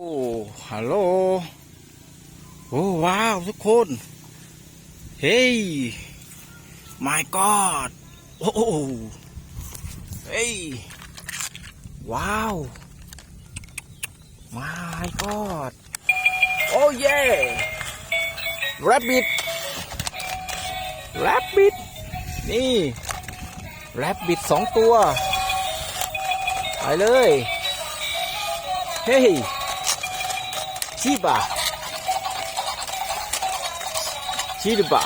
โอ้ ฮัลโหล โอ้ ว้าว ทุกคน เฮ้ย my god โอ้เฮ้ย ว้าว my god โอ้เย่ rabbit rabbit นี่ rabbit สองตัว ไปเลย เฮ้ย ชีบะชีบะ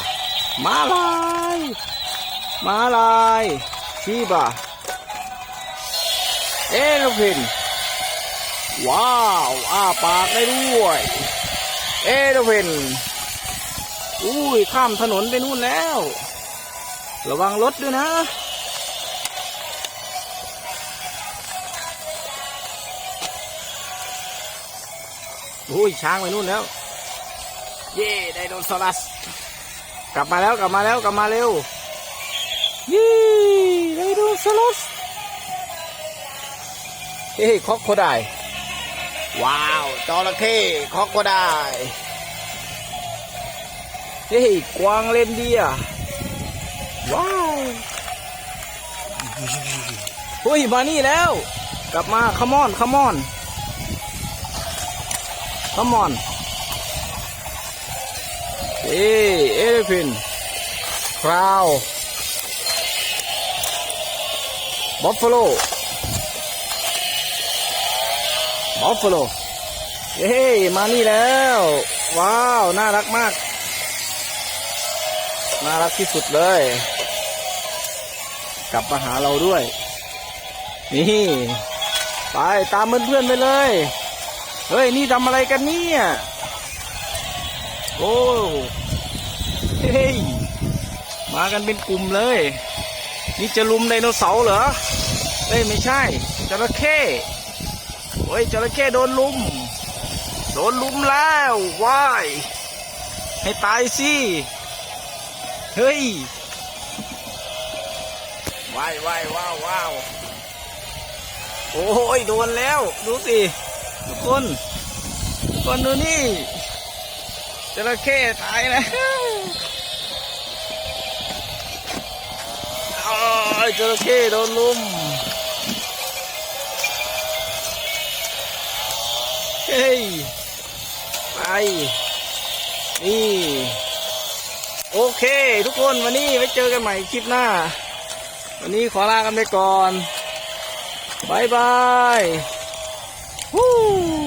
มาลายมาลายชีบะเอโลเพนว้าวอ้าปากได้ด้วย เอโลเพนอุ้ยข้ามถนนไปนู่นแล้ว ระวังรถด้วยนะ อุ้ยช้างไปนู่นแล้ว เย่ไดโนเสาร์กลับมาแล้วกลับมาแล้วกลับมาเร็วยี่ไดโนเสาร์เฮ้ยคอกโคได้ว้าวจระเข้คอกโคได้เฮ้ยกวางเลนเดียร์ว้าวอุ้ยมานี่แล้ว กลับมาขมอนขมอน Come on. Hey, elephant. Crow. Buffalo. Buffalo. เฮ้ยมานี่แล้ว ว้าว น่ารักมาก น่ารักที่สุดเลย กลับมาหาเราด้วย นี่ ไปตามเพื่อนๆไปเลย เฮ้ย นี่ทำอะไรกันเนี่ย โอ้เฮ้ย มากันเป็นกลุ่มเลย นี่จะลุมไดโนเสาร์เหรอ เฮ้ย ไม่ใช่จระเข้โอ้ยจระเข้โดนลุม โดนลุมแล้วว้าย ให้ตายสิ เฮ้ยว้ายว้ายว้าวว้าวโอ้ยโดนแล้ว ดูสิ ทุกคนทุกคนดูนี่จระเข้ตายแล้วโอ้ยจระเข้โดนลุมเฮ้ยไปนี่โอเค ทุกคนวันนี้ไว้เจอกันใหม่คลิปหน้า วันนี้ขอลากันไปก่อนบายบาย Woo!